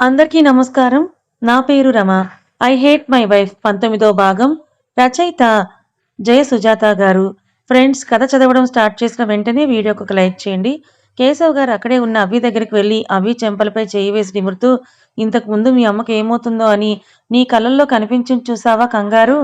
అందరికీ నమస్కారం. నా పేరు Rama. I hate my wife పంతొమ్మిదో భాగం. రచయిత జయ సుజాత గారు. ఫ్రెండ్స్ కథ చదవడం స్టార్ట్ చేసిన వెంటనే వీడియోకి ఒక లైక్ చేయండి. కేశవ్ గారు అక్కడే ఉన్న అభి దగ్గరికి వెళ్ళి అవి చెంపలపై చేయి వేసి నిమురుతూ ఇంతకు ముందు మీ అమ్మకి ఏమవుతుందో అని నీ కళ్ళల్లో కనిపించి చూసావా కంగారు?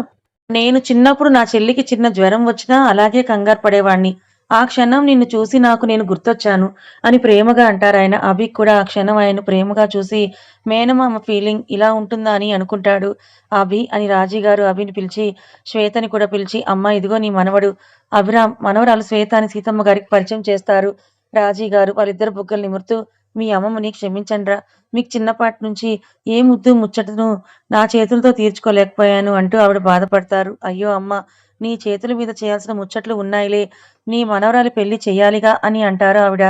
నేను చిన్నప్పుడు నా చెల్లికి చిన్న జ్వరం వచ్చినా అలాగే కంగారు పడేవాణ్ణి. ఆ క్షణం నిన్ను చూసి నాకు నేను గుర్తొచ్చాను అని ప్రేమగా అంటారు ఆయన. అభి కూడా ఆ క్షణం ఆయన ప్రేమగా చూసి మేనమామ ఫీలింగ్ ఇలా ఉంటుందా అని అనుకుంటాడు అభి అని రాజీ గారు అభిని పిలిచి శ్వేతని కూడా పిలిచి అమ్మ ఇదిగో నీ మనవడు అభిరామ్ మనవరాలు శ్వేత అని సీతమ్మ గారికి పరిచయం చేస్తారు. రాజీ గారు వాళ్ళిద్దరు బుగ్గలు నిమురుతూ మీ అమ్మమ్మని క్షమించండ్రా. మీకు చిన్నపాటి నుంచి ఏ ముద్దు ముచ్చటను నా చేతులతో తీర్చుకోలేకపోయాను అంటూ ఆవిడ బాధపడతారు. అయ్యో అమ్మ నీ చేతుల మీద చేయాల్సిన ముచ్చట్లు ఉన్నాయిలే నీ మనవరాలి పెళ్ళి చెయ్యాలిగా అని అంటారు ఆవిడ.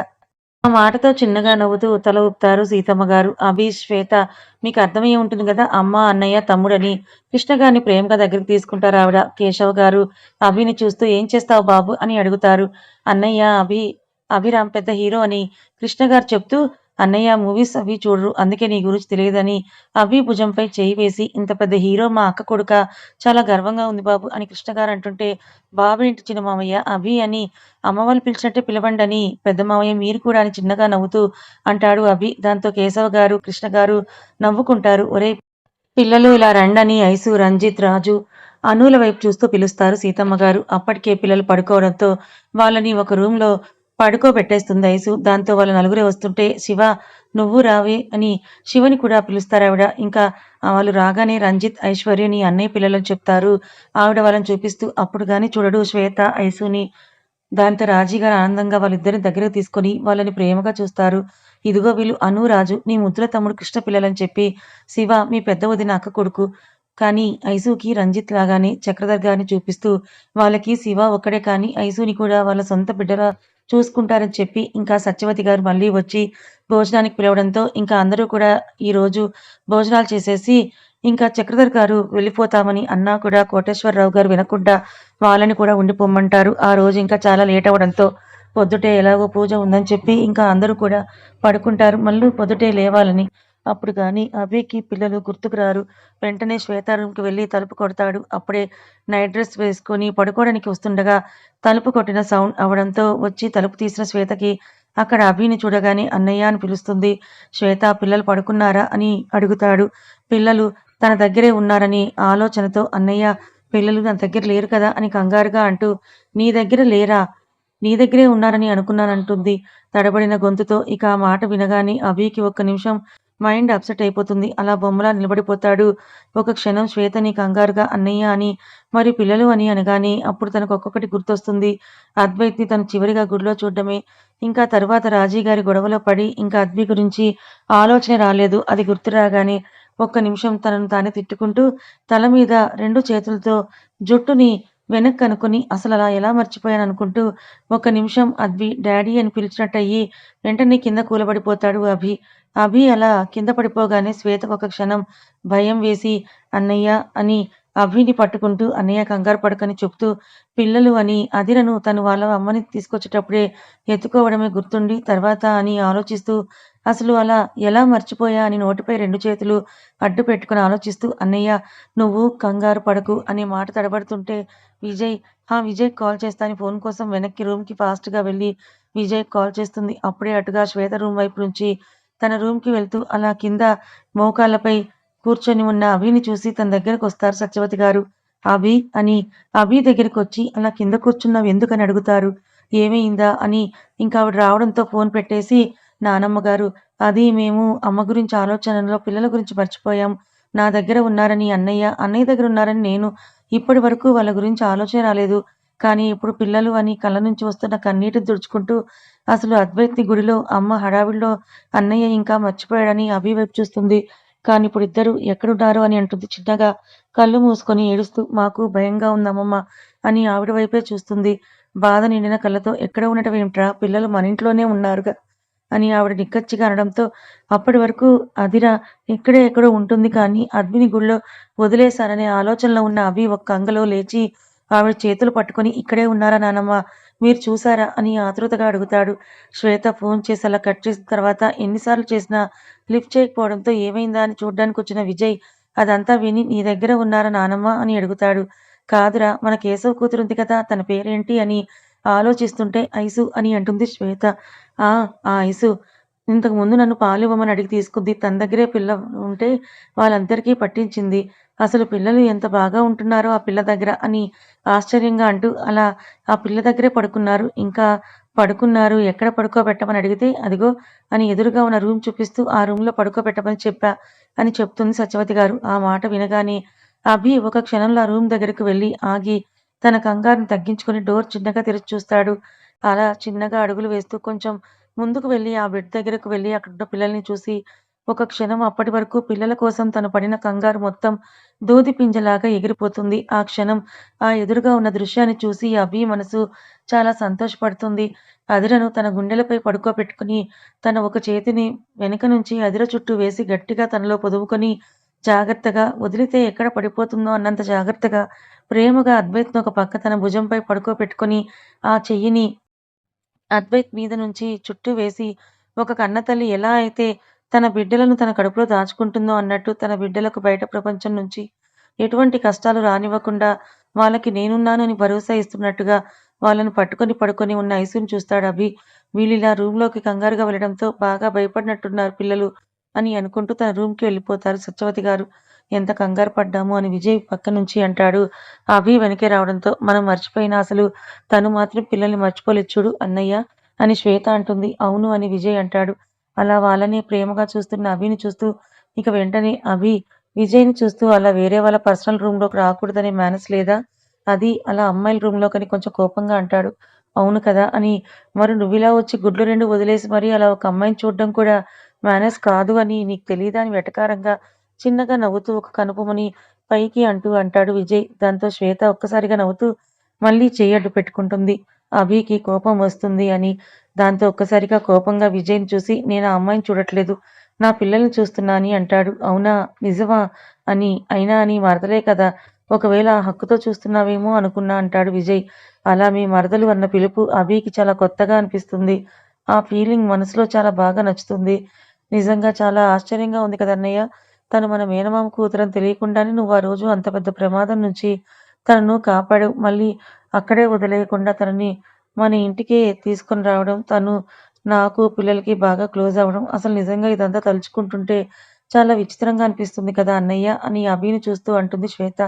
ఆ మాటతో చిన్నగా నవ్వుతూ తల ఊపుతారు సీతమ్మ గారు. అభి శ్వేత మీకు అర్థమయ్యే ఉంటుంది కదా అమ్మ అన్నయ్య తమ్ముడని కృష్ణ గారిని ప్రేమగా దగ్గరికి తీసుకుంటారు ఆవిడ. కేశవ్ గారు అభిని చూస్తూ ఏం చేస్తావు బాబు అని అడుగుతారు. అన్నయ్య అభి అభిరామ్ పెద్ద హీరో అని కృష్ణ గారు చెప్తూ అన్నయ్య మూవీస్ అవి చూడరు. అందుకే నీ గురించి తెలియదని అభి భుజంపై చేయి వేసి ఇంత పెద్ద హీరో మా అక్క కొడుక చాలా గర్వంగా ఉంది బాబు అని కృష్ణ గారు అంటుంటే బాబు ఇంటి చిన్న మామయ్య? అభి అని అమ్మ పిలిచినట్టే పిలవండి అని పెద్ద మామయ్య మీరు కూడా అని చిన్నగా నవ్వుతూ అంటాడు అభి. దాంతో కేశవ్ గారు కృష్ణ గారు నవ్వుకుంటారు. ఒరే పిల్లలు ఇలా రండని ఐసు రంజిత్ రాజు అనుల వైపు చూస్తూ పిలుస్తారు సీతమ్మ గారు. అప్పటికే పిల్లలు పడుకోవడంతో వాళ్ళని ఒక రూమ్లో పడుకోబెట్టేస్తుంది ఐసు దాంతో వాళ్ళ నలుగురే వస్తుంటే శివ నువ్వు రావే అని శివని కూడా పిలుస్తారు ఆవిడ. ఇంకా వాళ్ళు రాగానే రంజిత్ ఐశ్వర్యని అన్నయ్య పిల్లలను చెప్తారు. ఆవిడ వాళ్ళని చూపిస్తూ అప్పుడు కానీ చూడడు శ్వేత ఐసుని దాంతో రాజీ గారు ఆనందంగా వాళ్ళిద్దరిని దగ్గరకు తీసుకొని వాళ్ళని ప్రేమగా చూస్తారు. ఇదిగో వీళ్ళు అను రాజు నీ ముద్దుల తమ్ముడు కృష్ణ పిల్లలని చెప్పి శివ మీ పెద్ద వదిన అక్క కొడుకు. కానీ ఐసుకి రంజిత్ లాగానే చక్రధర్ గారిని చూపిస్తూ వాళ్ళకి శివ ఒక్కడే కానీ ఐసుని కూడా వాళ్ళ సొంత బిడ్డల చూసుకుంటారని చెప్పి ఇంకా సత్యవతి గారు మళ్ళీ వచ్చి భోజనానికి పిలవడంతో ఇంకా అందరూ కూడా ఈరోజు భోజనాలు చేసేసి ఇంకా చక్రధర్ గారు వెళ్ళిపోతామని అన్నా కూడా కోటేశ్వరరావు గారు వినకుండా వాళ్ళని కూడా ఉండిపోమ్మంటారు ఆ రోజు ఇంకా చాలా లేట్ అవ్వడంతో పొద్దుటే ఎలాగో పూజ ఉందని చెప్పి ఇంకా అందరూ కూడా పడుకుంటారు. మళ్ళీ పొద్దుటే లేవాలని అప్పుడు కానీ అభికి పిల్లలు గుర్తుకు రారు. వెంటనే శ్వేత రూమ్కి వెళ్ళి తలుపు కొడతాడు. అప్పుడే నైట్ డ్రెస్ వేసుకొని పడుకోవడానికి వస్తుండగా తలుపు కొట్టిన సౌండ్ అవడంతో వచ్చి తలుపు తీసిన శ్వేతకి అక్కడ అభిని చూడగానే అన్నయ్య అని పిలుస్తుంది. శ్వేత పిల్లలు పడుకున్నారా అని అడుగుతాడు. పిల్లలు తన దగ్గరే ఉన్నారని ఆలోచనతో అన్నయ్య పిల్లలు నా దగ్గర లేరు కదా అని కంగారుగా అంటూ నీ దగ్గర లేరా? నీ దగ్గరే ఉన్నారని అనుకున్నానంటుంది. తడబడిన గొంతుతో ఇక ఆ మాట వినగానే అభికి ఒక్క నిమిషం మైండ్ అప్సెట్ అయిపోతుంది. అలా బొమ్మలా నిలబడిపోతాడు. ఒక క్షణం శ్వేతని కంగారుగా అన్నయ్య అని మరి పిల్లలు అని అనగానే అప్పుడు తనకు ఒక్కొక్కటి గుర్తొస్తుంది. అద్వైత్ని తను చివరిగా గుడిలో చూడడమే. ఇంకా తర్వాత రాజీ గారి గొడవలో పడి ఇంకా అద్వి గురించి ఆలోచన రాలేదు. అది గుర్తు రాగానే ఒక్క నిమిషం తనను తానే తిట్టుకుంటూ తల మీద రెండు చేతులతో జుట్టుని వెనక్కి అనుకుని అసలు అలా ఎలా మర్చిపోయాను అనుకుంటూ ఒక నిమిషం అద్వి డాడీ అని పిలిచినట్టయి వెంటనే కింద కూలబడిపోతాడు అభి. అభి అలా కింద పడిపోగానే శ్వేతకు ఒక క్షణం భయం వేసి అన్నయ్య అని అభిని పట్టుకుంటూ అన్నయ్య కంగారు పడకని చెప్తూ పిల్లలు అని అదిరను తను వాళ్ళ అమ్మని తీసుకొచ్చేటప్పుడే ఎత్తుకోవడమే గుర్తుండి తర్వాత అని ఆలోచిస్తూ అసలు అలా ఎలా మర్చిపోయా అని నోటిపై రెండు చేతులు అడ్డు పెట్టుకుని ఆలోచిస్తూ అన్నయ్య నువ్వు కంగారు పడకు అనే మాట తడబడుతుంటే విజయ్ ఆ విజయ్ కాల్ చేస్తాని ఫోన్ కోసం వెనక్కి రూమ్కి ఫాస్ట్గా వెళ్ళి విజయ్ కాల్ చేస్తుంది. అప్పుడే అటుగా శ్వేత రూమ్ వైపు నుంచి తన రూమ్కి వెళ్తూ అలా కింద మోకాళ్ళపై కూర్చొని ఉన్న అభిని చూసి తన దగ్గరకు వస్తారు సత్యవతి గారు. అభి అని అభి దగ్గరికి వచ్చి అలా కింద కూర్చున్నావు ఎందుకని అడుగుతారు? ఏమైందా? అని ఇంకా ఆవిడ రావడంతో ఫోన్ పెట్టేసి నానమ్మ గారు అది మేము అమ్మ గురించి ఆలోచనలో పిల్లల గురించి మర్చిపోయాం. నా దగ్గర ఉన్నారని అన్నయ్య అన్నయ్య దగ్గర ఉన్నారని నేను ఇప్పటి వరకు వాళ్ళ గురించి ఆలోచన రాలేదు. కానీ ఇప్పుడు పిల్లలు అని కళ్ళ నుంచి వస్తున్న కన్నీటి తుడుచుకుంటూ అసలు అద్వైత్ని గుడిలో అమ్మ హడావిడిలో అన్నయ్య ఇంకా మర్చిపోయాడని అభి వైపు చూస్తుంది. కానీ ఇప్పుడు ఇద్దరు ఎక్కడున్నారు అని అంటుంది చిన్నగా. కళ్ళు మూసుకొని ఏడుస్తూ మాకు భయంగా ఉందమ్మమ్మ అని ఆవిడ వైపే చూస్తుంది. బాధ నిండిన కళ్ళతో ఎక్కడ ఉండటం ఏమిట్రా? పిల్లలు మన ఇంట్లోనే ఉన్నారుగా. అని ఆవిడ నిక్కచ్చిగా అనడంతో అప్పటి వరకు అదిరా ఎక్కడే ఎక్కడో ఉంటుంది కానీ అద్విని గుళ్ళో వదిలేశారనే ఆలోచనలో ఉన్న అవి ఒక్క అంగలో లేచి ఆవిడ చేతులు పట్టుకొని ఇక్కడే ఉన్నారా నానమ్మ? మీరు చూసారా అని ఆతృతగా అడుగుతాడు. శ్వేత ఫోన్ చేసి అలా కట్ చేసిన తర్వాత ఎన్నిసార్లు చేసినా లిఫ్ట్ చేయకపోవడంతో ఏమైందా అని చూడ్డానికి వచ్చిన విజయ్ అదంతా విని నీ దగ్గర ఉన్నారా నానమ్మ? అని అడుగుతాడు. కాదురా మన కేశవ కూతురుంది కదా తన పేరేంటి? అని ఆలోచిస్తుంటే ఐసు అని అంటుంది శ్వేత. ఆ ఆ ఐసు. ఇంతకు ముందు నన్ను పాలు ఇవ్వమని అడిగి తీసుకుంది. తన దగ్గరే పిల్ల ఉంటే వాళ్ళందరికీ పట్టించింది. అసలు పిల్లలు ఎంత బాగా ఉంటున్నారో ఆ పిల్ల దగ్గర అని ఆశ్చర్యంగా అంటూ అలా ఆ పిల్ల దగ్గరే పడుకున్నారు. ఇంకా పడుకున్నారు. ఎక్కడ పడుకోబెట్టమని అడిగితే అదిగో అని ఎదురుగా ఉన్న రూమ్ చూపిస్తూ ఆ రూమ్లో పడుకోబెట్టమని చెప్పా అని చెప్తుంది సత్యవతి గారు. ఆ మాట వినగానే అభి ఒక క్షణంలో ఆ రూమ్ దగ్గరకు వెళ్ళి ఆగి తన కంగారును తగ్గించుకొని డోర్ చిన్నగా తెరిచి చూస్తాడు. అలా చిన్నగా అడుగులు వేస్తూ కొంచెం ముందుకు వెళ్ళి ఆ బెడ్ దగ్గరకు వెళ్ళి అక్కడున్న పిల్లల్ని చూసి ఒక క్షణం అప్పటి వరకు పిల్లల కోసం తను పడిన కంగారు మొత్తం దూది పింజలాగా ఎగిరిపోతుంది. ఆ క్షణం ఆ ఎదురుగా ఉన్న దృశ్యాన్ని చూసి అభి మనసు చాలా సంతోషపడుతుంది. అదిరను తన గుండెలపై పడుకోబెట్టుకుని తన ఒక చేతిని వెనుక నుంచి అదిర చుట్టూ వేసి గట్టిగా తనలో పొదువుకొని జాగ్రత్తగా వదిలితే ఎక్కడ పడిపోతుందో అన్నంత జాగ్రత్తగా ప్రేమగా అద్వైత్ను ఒక పక్క తన భుజంపై పడుకోబెట్టుకుని ఆ చెయ్యిని అద్వైత్ మీద నుంచి చుట్టూ వేసి ఒక కన్నతల్లి ఎలా అయితే తన బిడ్డలను తన కడుపులో దాచుకుంటుందో అన్నట్టు తన బిడ్డలకు బయట ప్రపంచం నుంచి ఎటువంటి కష్టాలు రానివ్వకుండా వాళ్ళకి నేనున్నాను అని భరోసా ఇస్తున్నట్టుగా వాళ్ళను పట్టుకొని పడుకొని ఉన్న ఐసుని చూస్తాడు అభి. వీళ్ళిలా రూమ్లోకి కంగారుగా వెళ్ళడంతో బాగా భయపడినట్టున్నారు పిల్లలు. అని అనుకుంటూ తన రూమ్కి వెళ్ళిపోతారు. సత్యవతి గారు ఎంత కంగారు పడ్డాము అని విజయ్ పక్క నుంచి అంటాడు. అభి వెనకే రావడంతో మనం మర్చిపోయినా అసలు తను మాత్రం పిల్లల్ని మర్చిపోలేదు చూడు అన్నయ్య అని శ్వేత అంటుంది. అవును అని విజయ్ అంటాడు. అలా వాళ్ళని ప్రేమగా చూస్తున్న అభిని చూస్తూ ఇక వెంటనే అభి విజయ్ని చూస్తూ అలా వేరే వాళ్ళ పర్సనల్ రూమ్లోకి రాకూడదనే మేనస్ లేదా? అది అలా అమ్మాయిల రూమ్లోకని కొంచెం కోపంగా అంటాడు. అవును కదా అని మరి నువ్విలా వచ్చి గుడ్లు రెండు వదిలేసి మరి అలా ఒక అమ్మాయిని చూడడం కూడా మేనేజ్ కాదు అని నీకు తెలియదా అని వెటకారంగా చిన్నగా నవ్వుతూ ఒక కనుపమని పైకి అంటూ అంటాడు విజయ్. దాంతో శ్వేత ఒక్కసారిగా నవ్వుతూ మళ్ళీ చేయడ్డు పెట్టుకుంటుంది. అభికి కోపం వస్తుంది అని దాంతో ఒక్కసారిగా కోపంగా విజయ్ని చూసి నేను ఆ అమ్మాయిని చూడట్లేదు. నా పిల్లల్ని చూస్తున్నా అని అంటాడు. అవునా? నిజమా? అని అయినా అని మరదలే కదా. ఒకవేళ ఆ హక్కుతో చూస్తున్నావేమో అనుకున్నా అంటాడు విజయ్. అలా మీ మరదలు అన్న పిలుపు అభికి చాలా కొత్తగా అనిపిస్తుంది. ఆ ఫీలింగ్ మనసులో చాలా బాగా నచ్చుతుంది. నిజంగా చాలా ఆశ్చర్యంగా ఉంది కదా అన్నయ్య. తను మన మేనమామ కూతురని తెలియకుండానే నువ్వు ఆ రోజు అంత పెద్ద ప్రమాదం నుంచి తనను కాపాడు మళ్ళీ అక్కడే వదిలేయకుండా తనని మన ఇంటికే తీసుకొని రావడం తను నాకు పిల్లలకి బాగా క్లోజ్ అవ్వడం అసలు నిజంగా ఇదంతా తలుచుకుంటుంటే చాలా విచిత్రంగా అనిపిస్తుంది కదా అన్నయ్య అని అభిని చూస్తూ అంటుంది శ్వేత.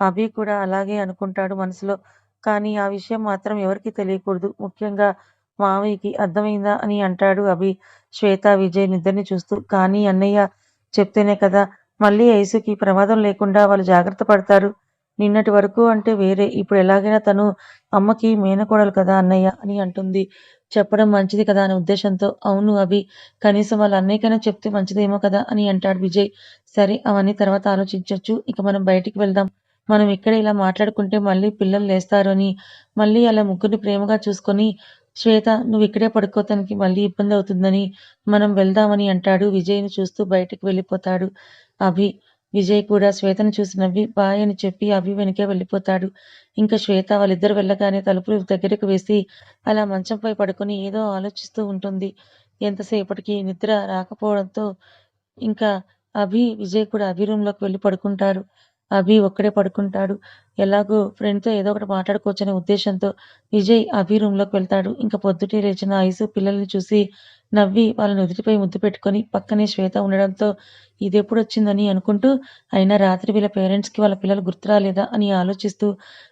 అభి కూడా అలాగే అనుకుంటాడు మనసులో. కానీ ఆ విషయం మాత్రం ఎవరికి తెలియకూడదు. ముఖ్యంగా మావయ్యకి అర్థమైందా అని అంటాడు అభి. శ్వేత విజయ్ నిద్రని చూస్తూ కానీ అన్నయ్య చెప్తేనే కదా మళ్ళీ ఐసుకి ప్రమాదం లేకుండా వాళ్ళు జాగ్రత్త పడతారు. నిన్నటి వరకు అంటే వేరే ఇప్పుడు ఎలాగైనా తను అమ్మకి మేనకోడలు కదా అన్నయ్య అని అంటుంది. చెప్పడం మంచిది కదా అనే ఉద్దేశంతో అవును అవి కనీసం వాళ్ళ అన్నయ్యకైనా చెప్తే మంచిదేమో కదా అని అంటాడు విజయ్. సరే అవన్నీ తర్వాత ఆలోచించవచ్చు ఇక మనం బయటికి వెళ్దాం. మనం ఇక్కడ ఇలా మాట్లాడుకుంటే మళ్ళీ పిల్లలు లేస్తారు అని మళ్ళీ అలా ముగ్గురిని ప్రేమగా చూసుకొని శ్వేత నువ్వు ఇక్కడే పడుకోవటానికి మళ్ళీ ఇబ్బంది అవుతుందని మనం వెళ్దామని అంటాడు. విజయ్ని చూస్తూ బయటకు వెళ్ళిపోతాడు. అభి విజయ్ కూడా శ్వేతను చూసి నవ్వి బాయ్ అని చెప్పి అభి వెనకే వెళ్ళిపోతాడు. ఇంకా శ్వేత వాళ్ళిద్దరు వెళ్ళగానే తలుపులు దగ్గరకు వేసి అలా మంచంపై పడుకొని ఏదో ఆలోచిస్తూ ఉంటుంది. ఎంతసేపటికి నిద్ర రాకపోవడంతో ఇంకా అభి విజయ్ కూడా అభి రూమ్లోకి వెళ్ళి పడుకుంటారు అభి ఒక్కడే పడుకుంటాడు. ఎలాగో ఫ్రెండ్తో ఏదో ఒకటి మాట్లాడుకోవచ్చనే ఉద్దేశంతో విజయ్ అభి రూమ్లోకి వెళ్తాడు. ఇంకా పొద్దుటే లేచిన ఐసు పిల్లల్ని చూసి నవ్వి వాళ్ళని నుదుటిపై ముద్దు పెట్టుకొని పక్కనే శ్వేత ఉండడంతో ఇది ఎప్పుడు వచ్చిందని అనుకుంటూ అయినా రాత్రి వీళ్ళ పేరెంట్స్కి వాళ్ళ పిల్లలు గుర్తు రాలేదా అని ఆలోచిస్తూ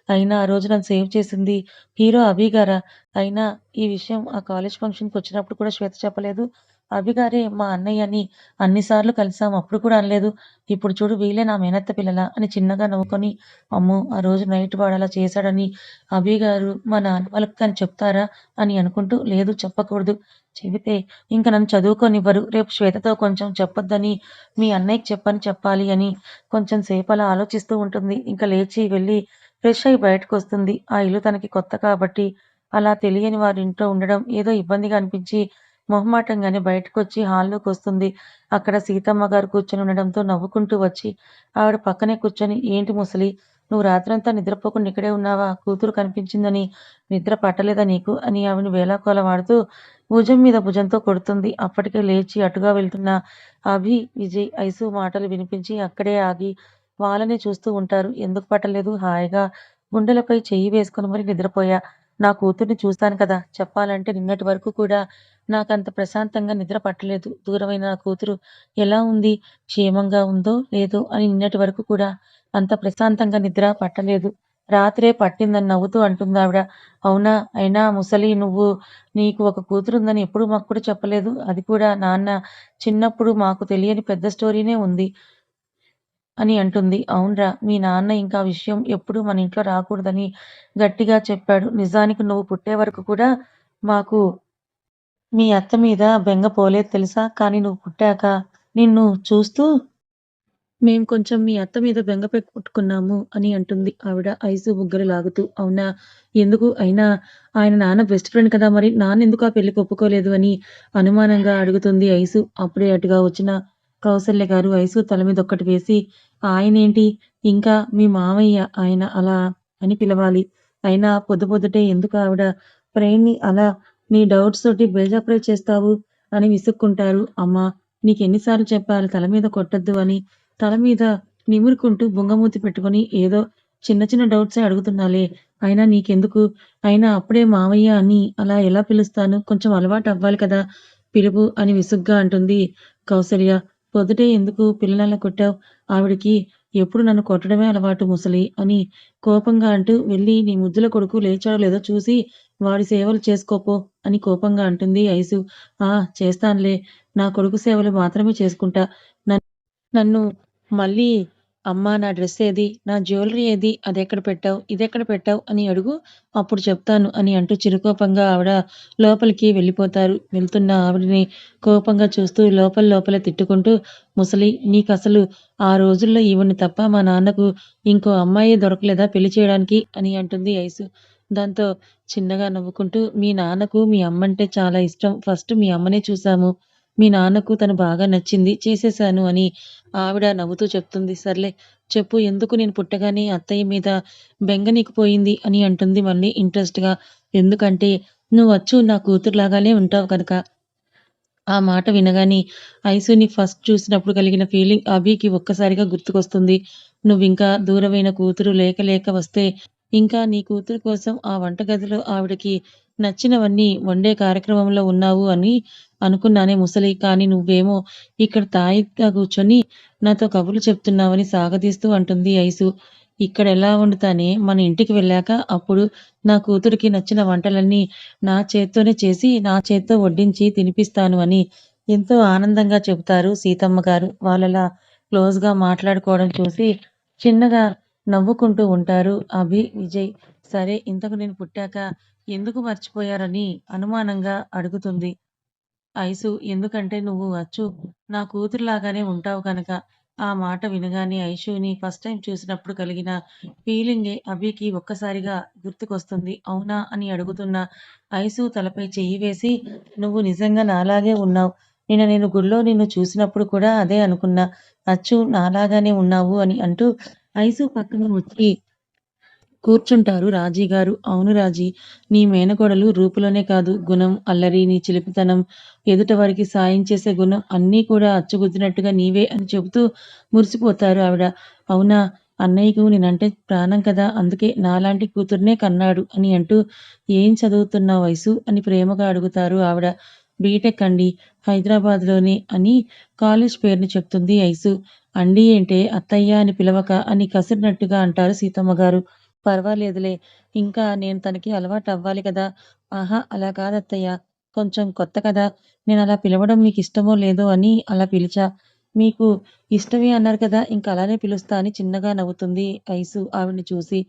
అయినా ఆ రోజు నన్ను సేవ్ చేసింది హీరో అభి గారా? అయినా ఈ విషయం ఆ కాలేజ్ ఫంక్షన్కి వచ్చినప్పుడు కూడా శ్వేత చెప్పలేదు. అభిగారే మా అన్నయ్యని అన్నిసార్లు కలిసాం. అప్పుడు కూడా అనలేదు. ఇప్పుడు చూడు వీళ్ళే నా మేనత్త పిల్లల అని చిన్నగా నవ్వుకొని అమ్మో ఆ రోజు నైట్ వాడు అలా చేశాడని అభి గారు మా నాన్న వాళ్ళకి కానీ చెప్తారా అని అనుకుంటూ లేదు చెప్పకూడదు. చెబితే ఇంక నన్ను చదువుకోనివ్వరు. రేపు శ్వేతతో కొంచెం చెప్పొద్దని మీ అన్నయ్యకి చెప్పని చెప్పాలి అని కొంచెం సేపు అలా ఆలోచిస్తూ ఉంటుంది. ఇంకా లేచి వెళ్ళి ఫ్రెష్ అయి బయటకు వస్తుంది. ఆ ఇల్లు తనకి కొత్త కాబట్టి అలా తెలియని వారి ఇంట్లో ఉండడం ఏదో ఇబ్బందిగా అనిపించి మొహమాటంగానే బయటకొచ్చి హాల్లోకి వస్తుంది అక్కడ సీతమ్మ గారు కూర్చొని ఉండడంతో నవ్వుకుంటూ వచ్చి ఆవిడ పక్కనే కూర్చొని ఏంటి ముసలి నువ్వు రాత్రంతా నిద్రపోకుండా ఇక్కడే ఉన్నావా కూతురు కనిపించిందని నిద్ర పట్టలేదా నీకు అని ఆవిడని వేలాకోల వాడుతూ భుజం మీద భుజంతో కొడుతుంది. అప్పటికే లేచి అటుగా వెళ్తున్న అభి, విజయ్, ఐసు మాటలు వినిపించి అక్కడే ఆగి వాళ్ళనే చూస్తూ ఉంటారు. ఎందుకు పట్టలేదు హాయిగా గుండెలపై చెయ్యి వేసుకుని మరి నిద్రపోయా. నా కూతుర్ని చూస్తాను కదా! చెప్పాలంటే నిన్నటి వరకు కూడా నాకంత ప్రశాంతంగా నిద్ర పట్టలేదు. దూరమైన నా కూతురు ఎలా ఉంది? క్షేమంగా ఉందో లేదో అని నిన్నటి వరకు కూడా అంత ప్రశాంతంగా నిద్ర పట్టలేదు. రాత్రే పట్టిందని నవ్వుతూ అంటుందావిడ. అవునా! అయినా ముసలి నువ్వు నీకు ఒక కూతురు ఉందని ఎప్పుడు మాకు కూడా చెప్పలేదు. అది కూడా నాన్న చిన్నప్పుడు మాకు తెలియని పెద్ద స్టోరీనే ఉంది అని అంటుంది. అవున్రా! మీ నాన్న ఇంకా ఆ విషయం ఎప్పుడూ మన ఇంట్లో రాకూడదని గట్టిగా చెప్పాడు. నిజానికి నువ్వు పుట్టే వరకు కూడా మాకు మీ అత్త మీద బెంగ పోలేదు తెలుసా! కానీ నువ్వు పుట్టాక నిన్ను చూస్తూ మేం కొంచెం మీ అత్త మీద బెంగ పెట్టుకున్నాము అని అంటుంది ఆవిడ ఐసు బుగ్గలు లాగుతూ. అవునా! ఎందుకు? అయినా ఆయన నాన్న బెస్ట్ ఫ్రెండ్ కదా మరి నాన్నెందుకు ఆ పెళ్ళికి ఒప్పుకోలేదు అని అనుమానంగా అడుగుతుంది ఐసు. అప్పుడే అటుగా వచ్చిన కౌసల్య గారు వయసు తల మీద ఒక్కటి వేసి ఆయనేంటి? ఇంకా మీ మామయ్య ఆయన అలా అని పిలవాలి. అయినా పొద్దు పొద్దుటే ఎందుకు ఆవిడ ప్రేమ్ని అలా నీ డౌట్స్ తోటి బేజాప్రై చేస్తావు? అని విసుక్కుంటారు. అమ్మా! నీకెన్నిసార్లు చెప్పాలి తల మీద కొట్టద్దు అని తల మీద నిమురుకుంటూ బుంగమూతి పెట్టుకుని ఏదో చిన్న చిన్న డౌట్సే అడుగుతున్నాలే. అయినా నీకెందుకు? అయినా అప్పుడే మావయ్య అని అలా ఎలా పిలుస్తాను? కొంచెం అలవాటు అవ్వాలి కదా! పిలుపు అని విసుగ్గా అంటుంది కౌసల్య. పొద్దుటే ఎందుకు పిల్లనలా కొట్టావు? ఆవిడకి ఎప్పుడు నన్ను కొట్టడమే అలవాటు ముసలి అని కోపంగా అంటూ వెళ్ళి నీ ముద్దుల కొడుకు లేచాడో లేదో చూసి వాడి సేవలు చేసుకోపో అని కోపంగా అంటుంది ఐసు. ఆ చేస్తానులే. నా కొడుకు సేవలు మాత్రమే చేసుకుంటా. నన్ను మళ్ళీ అమ్మ నా డ్రెస్ ఏది? నా జ్యువెలరీ ఏది? అదెక్కడ పెట్టావు? ఇదెక్కడ పెట్టావు? అని అడుగు. అప్పుడు చెప్తాను అని అంటూ చిరుకోపంగా ఆవిడ లోపలికి వెళ్ళిపోతారు. వెళ్తున్న ఆవిడని కోపంగా చూస్తూ లోపల లోపలే తిట్టుకుంటూ ముసలి నీకు అసలు ఆ రోజుల్లో ఈవిని తప్ప మా నాన్నకు ఇంకో అమ్మాయి దొరకలేదా పెళ్ళి చేయడానికి అని అంటుంది ఐసు. దాంతో చిన్నగా నవ్వుకుంటూ మీ నాన్నకు మీ అమ్మంటే చాలా ఇష్టం. ఫస్ట్ మీ అమ్మనే చూసాము. మీ నాన్నకు తను బాగా నచ్చింది. చేసేశాను అని ఆవిడ నవ్వుతూ చెప్తుంది. సర్లే చెప్పు ఎందుకు నేను పుట్టగానే అత్తయ్య మీద బెంగ నీకు పోయింది అని అంటుంది మళ్ళీ ఇంట్రెస్ట్‌గా. ఎందుకంటే నువ్వు వచ్చు నా కూతురులాగానే ఉంటావు కనుక. ఆ మాట వినగానే ఐసుని ఫస్ట్ చూసినప్పుడు కలిగిన ఫీలింగ్ అభికి ఒక్కసారిగా గుర్తుకొస్తుంది. నువ్వింకా దూరమైన కూతురు లేక లేక వస్తే ఇంకా నీ కూతురు కోసం ఆ వంటగదిలో ఆవిడకి నచ్చినవన్నీ వండే కార్యక్రమంలో ఉన్నావు అని అనుకున్నానే ముసలి. కానీ నువ్వేమో ఇక్కడ తాయిగా కూర్చొని నాతో కబుర్లు చెప్తున్నావని సాగదీస్తూ అంటుంది ఐసు. ఇక్కడ ఎలా వండుతానే మన ఇంటికి వెళ్ళాక అప్పుడు నా కూతురికి నచ్చిన వంటలన్నీ నా చేత్తోనే చేసి నా చేత్తో వడ్డించి తినిపిస్తాను అని ఎంతో ఆనందంగా చెబుతారు సీతమ్మ గారు. వాళ్ళలా క్లోజ్‌గా మాట్లాడుకోవడం చూసి చిన్నగా నవ్వుకుంటూ ఉంటారు అభి, విజయ్. సరే ఇంతకు నేను పుట్టాక ఎందుకు మర్చిపోయారని అనుమానంగా అడుగుతుంది ఐసు. ఎందుకంటే నువ్వు అచ్చు నా కూతురులాగానే ఉంటావు కనుక. ఆ మాట వినగానే ఐషుని ఫస్ట్ టైం చూసినప్పుడు కలిగిన ఫీలింగే అభికి ఒక్కసారిగా గుర్తుకొస్తుంది. అవునా? అని అడుగుతున్న ఐసు తలపై చెయ్యి వేసి నువ్వు నిజంగా నాలాగే ఉన్నావు. నిన్న నేను గుడిలో నిన్ను చూసినప్పుడు కూడా అదే అనుకున్నా. అచ్చు నాలాగానే ఉన్నావు అని అంటూ ఐసు పక్కన వచ్చి కూర్చుంటారు రాజీ గారు అవును రాజీ! నీ మేనకోడలు రూపులోనే కాదు గుణం, అల్లరి, నీ చిలిపితనం, ఎదుటివారికి సాయం చేసే గుణం అన్నీ కూడా అచ్చుగుద్దినట్టుగా నీవే అని చెబుతూ మురిసిపోతారు ఆవిడ. అవునా! అన్నయ్యకు నేనంటే ప్రాణం కదా! అందుకే నాలాంటి కూతుర్నే కన్నాడు అని అంటూ ఏం చదువుతున్నావు ఐసు? అని ప్రేమగా అడుగుతారు ఆవిడ. బీటెక్ అండి హైదరాబాద్‌లోనే అని కాలేజ్ పేరుని చెప్తుంది ఐసు. అండి ఏంటే అత్తయ్య అని పిలవక అని కసిరినట్టుగా అంటారు సీతమ్మ గారు పర్వాలేదులే. ఇంకా నేను తనకి అలవాటవ్వాలి కదా! ఆహా! అలా కాదత్తయ్య. కొంచెం కొత్త కదా! నేను అలా పిలవడం మీకు ఇష్టమో లేదో అని అలా పిలిచా. మీకు ఇష్టమే అన్నారు కదా! ఇంకా అలానే పిలుస్తా అని చిన్నగా నవ్వుతుంది ఐసు ఆవిడ్ని చూసి.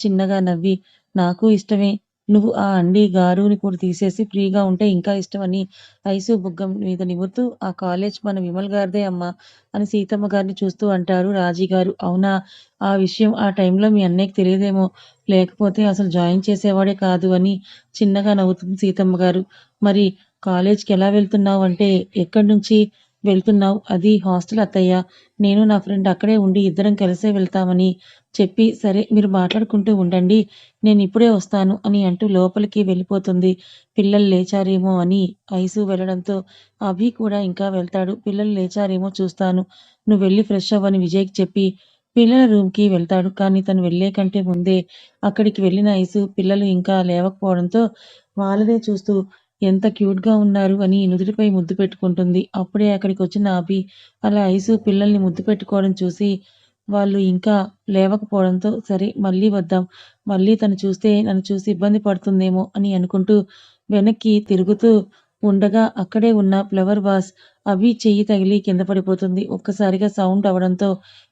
చిన్నగా నవ్వి నాకు ఇష్టమే. నువ్వు ఆ అండి గారుని కూడా తీసేసి ఫ్రీగా ఉంటే ఇంకా ఇష్టం అని ఐసు బుగ్గ మీద నిమురుతూ ఆ కాలేజ్ మన విమల్ గారిదే అమ్మా! అని సీతమ్మ గారిని చూస్తూ అంటారు రాజీ గారు అవునా! ఆ విషయం ఆ టైంలో మీ అన్నయ్యకి తెలియదేమో. లేకపోతే అసలు జాయిన్ చేసేవాడే కాదు అని చిన్నగా నవ్వుతుంది సీతమ్మ గారు. మరి కాలేజ్‌కి ఎలా వెళ్తున్నావు అంటే ఎక్కడి నుంచి వెళ్తున్నావు? అది హాస్టల్ అత్తయ్య. నేను నా ఫ్రెండ్ అక్కడే ఉండి ఇద్దరం కలిసే వెళ్తామని చెప్పి సరే మీరు మాట్లాడుకుంటూ ఉండండి. నేను ఇప్పుడే వస్తాను అని అంటూ లోపలికి వెళ్ళిపోతుంది. పిల్లలు లేచారేమో అని ఐసు వెళ్ళడంతో అభి కూడా ఇంకా వెళ్తాడు. పిల్లలు లేచారేమో చూస్తాను. నువ్వు వెళ్ళి ఫ్రెష్ అవ్వని విజయ్కి చెప్పి పిల్లల రూమ్కి వెళ్తాడు. కానీ తను వెళ్ళే కంటే ముందే అక్కడికి వెళ్ళిన ఐసు పిల్లలు ఇంకా లేవకపోవడంతో వాళ్ళనే చూస్తూ ఎంత క్యూట్‌గా ఉన్నారు అని నుదుటిపై ముద్దు పెట్టుకుంటుంది. అప్పుడే అక్కడికి వచ్చిన అభి అలా ఐసు పిల్లల్ని ముద్దు పెట్టుకోవడం చూసి వాళ్ళు ఇంకా లేవకపోవడంతో సరే మళ్ళీ వద్దాం. మళ్ళీ తను చూస్తే నన్ను చూసి ఇబ్బంది పడుతుందేమో అని అనుకుంటూ వెనక్కి తిరుగుతూ ఉండగా అక్కడే ఉన్న ఫ్లవర్ వాస్ అభి చెయ్యి తగిలి కింద పడిపోతుంది. ఒక్కసారిగా సౌండ్ అవ్వడంతో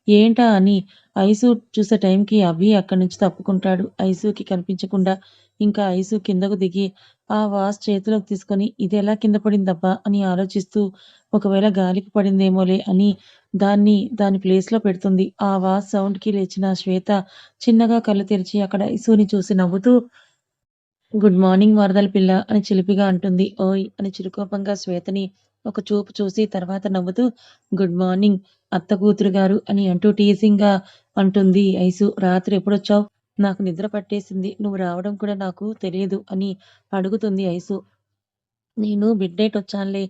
ఏంటా అని ఐసు చూసే టైంకి అభి అక్కడి నుంచి తప్పుకుంటాడు. ఐసుకి కనిపించకుండా ఇంకా ఐసు కిందకు దిగి ఆ వాస్ చేతిలోకి తీసుకొని ఇది ఎలా కింద పడిందబ్బా అని ఆలోచిస్తూ ఒకవేళ గాలికి పడిందేమోలే అని దాన్ని దాని ప్లేస్‌లో పెడుతుంది. ఆ వాస్ సౌండ్‌కి లేచిన శ్వేత చిన్నగా కళ్ళు తెరిచి అక్కడ ఇసుని చూసి నవ్వుతూ గుడ్ మార్నింగ్ వరదల పిల్ల అని చిలిపిగా అంటుంది. ఓయ్ అని చిరుకోపంగా శ్వేతని ఒక చూపు చూసి తర్వాత నవ్వుతూ గుడ్ మార్నింగ్ అత్త కూతురు గారు అని అంటూ టీజింగ్‌గా అంటుంది ఐసు. రాత్రి ఎప్పుడొచ్చావు? నాకు నిద్ర పట్టేసింది. నువ్వు రావడం కూడా నాకు తెలియదు అని అడుగుతుంది ఐసు. నేను మిడ్‌నైట్ వచ్చానులే.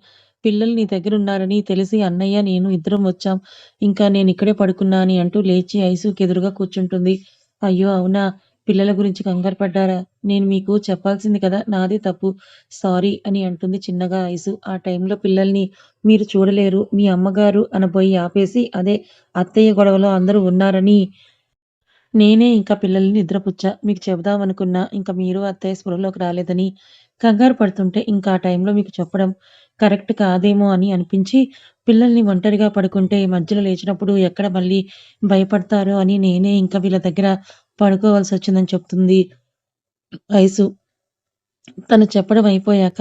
పిల్లలు నీ దగ్గరున్నారని తెలిసి అన్నయ్య, నేను ఇద్దరం వచ్చాం. ఇంకా నేను ఇక్కడే పడుకున్నా అని అంటూ లేచి ఐసుకెదురుగా కూర్చుంటుంది. అయ్యో! అవునా! పిల్లల గురించి కంగారు పడ్డారా? నేను మీకు చెప్పాల్సింది కదా! నాదే తప్పు. సారీ అని అంటుంది చిన్నగా ఐసు. ఆ టైంలో పిల్లల్ని మీరు చూడలేరు. మీ అమ్మగారు అనబోయి ఆపేసి అదే అత్తయ్య గొడవలో అందరూ ఉన్నారని నేనే ఇంకా పిల్లల్ని నిద్రపుచ్చా. మీకు చెబుదామనుకున్నా. ఇంక మీరు అత్తయ్య స్పృహలోకి రాలేదని కంగారు పడుతుంటే ఇంకా ఆ టైంలో మీకు చెప్పడం కరెక్ట్ కాదేమో అని అనిపించి పిల్లల్ని ఒంటరిగా పడుకుంటే మధ్యలో లేచినప్పుడు ఎక్కడ మళ్ళీ భయపడతారో అని నేనే ఇంకా వీళ్ళ దగ్గర పడుకోవాల్సొచ్చిందని చెప్తుంది ఐసు. తను చెప్పడం అయిపోయాక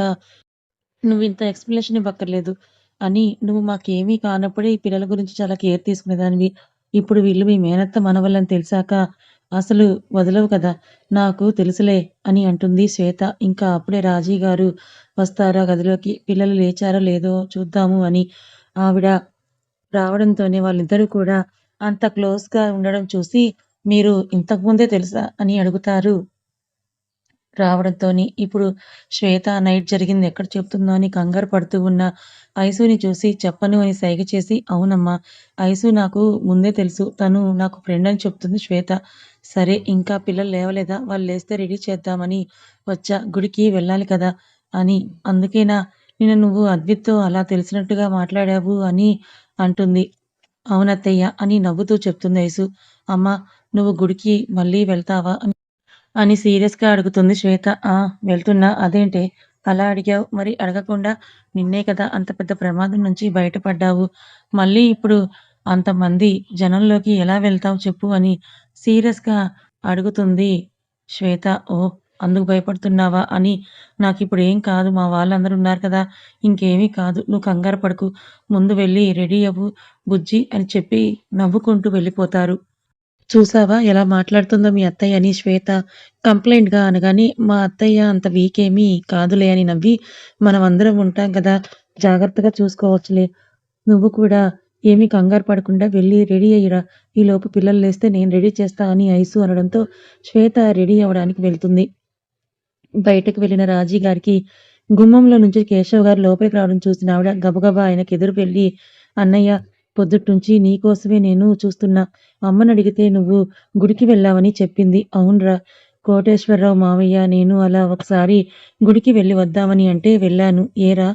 నువ్వింత ఎక్స్‌ప్లనేషన్ ఇవ్వక్కర్లేదు. అని నువ్వు మాకేమీ కానప్పుడే ఈ పిల్లల గురించి చాలా కేర్ తీసుకునేదానివి. ఇప్పుడు వీళ్ళు మీ మేనత్త మనవలని తెలిసాక అసలు వదలవు కదా! నాకు తెలుసులే అని అంటుంది శ్వేత. ఇంకా అప్పుడే రాజీ గారు వస్తారా గదిలోకి. పిల్లలు లేచారో లేదో చూద్దాము అని ఆవిడ రావడంతోనే వాళ్ళిద్దరూ కూడా అంత క్లోజ్‌గా ఉండడం చూసి మీరు ఇంతకుముందే తెలుసా? అని అడుగుతారు. రావడంతోని ఇప్పుడు శ్వేత నైట్ జరిగింది. ఎక్కడ చెప్తుందో అని కంగారు పడుతూ ఉన్న ఐసుని చూసి చెప్పను అని సైగ చేసి అవునమ్మా ఐసు నాకు ముందే తెలుసు. తను నాకు ఫ్రెండ్ అని చెప్తుంది శ్వేత. సరే ఇంకా పిల్లలు లేవలేదా? వాళ్ళు లేస్తే రెడీ చేద్దామని వచ్చా. గుడికి వెళ్ళాలి కదా అని. అందుకేనా? నిన్న నువ్వు అద్విత్తో అలా తెలిసినట్టుగా మాట్లాడావు అని అంటుంది. అవునత్తయ్య అని నవ్వుతూ చెప్తుంది ఐసు. అమ్మ నువ్వు గుడికి మళ్ళీ వెళ్తావా? అని సీరియస్‌గా అడుగుతుంది శ్వేత. ఆ! వెళ్తున్నా. అదేంటి అలా అడిగావు? మరి అడగకుండా నిన్నే కదా అంత పెద్ద ప్రమాదం నుంచి బయటపడ్డావు. మళ్ళీ ఇప్పుడు అంతమంది జనంలోకి ఎలా వెళ్తావు చెప్పు అని సీరియస్‌గా అడుగుతుంది శ్వేత. ఓ అందుకు భయపడుతున్నావా? అని నాకు ఇప్పుడు ఏం కాదు. మా వాళ్ళందరూ ఉన్నారు కదా! ఇంకేమీ కాదు. నువ్వు కంగారు పడకు. ముందు వెళ్ళి రెడీ అవ్వు బుజ్జి అని చెప్పి నవ్వుకుంటూ వెళ్ళిపోతారు. చూసావా ఎలా మాట్లాడుతుందో మీ అత్తయ్య అని శ్వేత కంప్లైంట్‌గా అనగానే, మా అత్తయ్య అంత వీక్ ఏమీ కాదులే అని నవ్వి, మనం అందరం ఉంటాం కదా! జాగ్రత్తగా చూసుకోవచ్చులే. నువ్వు కూడా ఏమీ కంగారు పడకుండా వెళ్ళి రెడీ అయ్యిరా. ఈలోపు పిల్లలు లేస్తే నేను రెడీ చేస్తా అని ఐసు అనడంతో శ్వేత రెడీ అవ్వడానికి వెళ్తుంది. బయటకు వెళ్ళిన రాజీ గారికి గుమ్మంలో నుంచి కేశవ్ గారు లోపలికి రావడం చూసిన ఆవిడ గబగబా ఆయనకెదురు వెళ్ళి, అన్నయ్య పొద్దుట్నుంచి నీకోసమే నేను చూస్తున్నా. అమ్మనడిగితే నువ్వు గుడికి వెళ్ళావని చెప్పింది. అవునురా! కోటేశ్వరరావు మావయ్య నేను అలా ఒకసారి గుడికి వెళ్ళి వద్దామని అంటే వెళ్ళాను. ఏరా!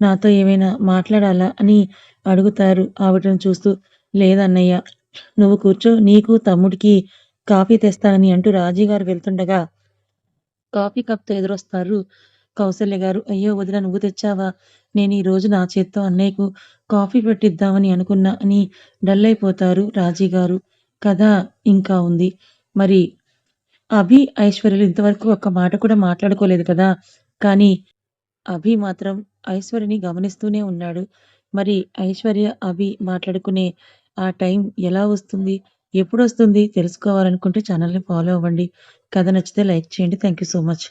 నాతో ఏమైనా మాట్లాడాలా? అని అడుగుతారు ఆవిడను చూస్తూ. లేదన్నయ్య. నువ్వు కూర్చో. నీకు, తమ్ముడికి కాఫీ తెస్తానని అంటూ రాజీగారు వెళ్తుండగా కాఫీ కప్‌తో ఎదురొస్తారు కౌసల్య గారు. అయ్యో! వదిన నువ్వు తెచ్చావా? నేను ఈ రోజు నా చేత్తో అన్నయ్యకు కాఫీ పెట్టిద్దామని అనుకున్నా అని డల్ అయిపోతారు రాజీగారు. కథ ఇంకా ఉంది. మరి అభి, ఐశ్వర్యలు ఇంతవరకు ఒక్క మాట కూడా మాట్లాడుకోలేదు కదా! కానీ అభి మాత్రం ఐశ్వర్యని గమనిస్తూనే ఉన్నాడు. మరి ఐశ్వర్య, అభి మాట్లాడుకునే ఆ టైం ఎలా వస్తుంది? ఎప్పుడు వస్తుంది తెలుసుకోవాలనుకుంటే ఛానల్‌ని ఫాలో అవ్వండి. కథ నచ్చితే లైక్ చేయండి. Thank you so much.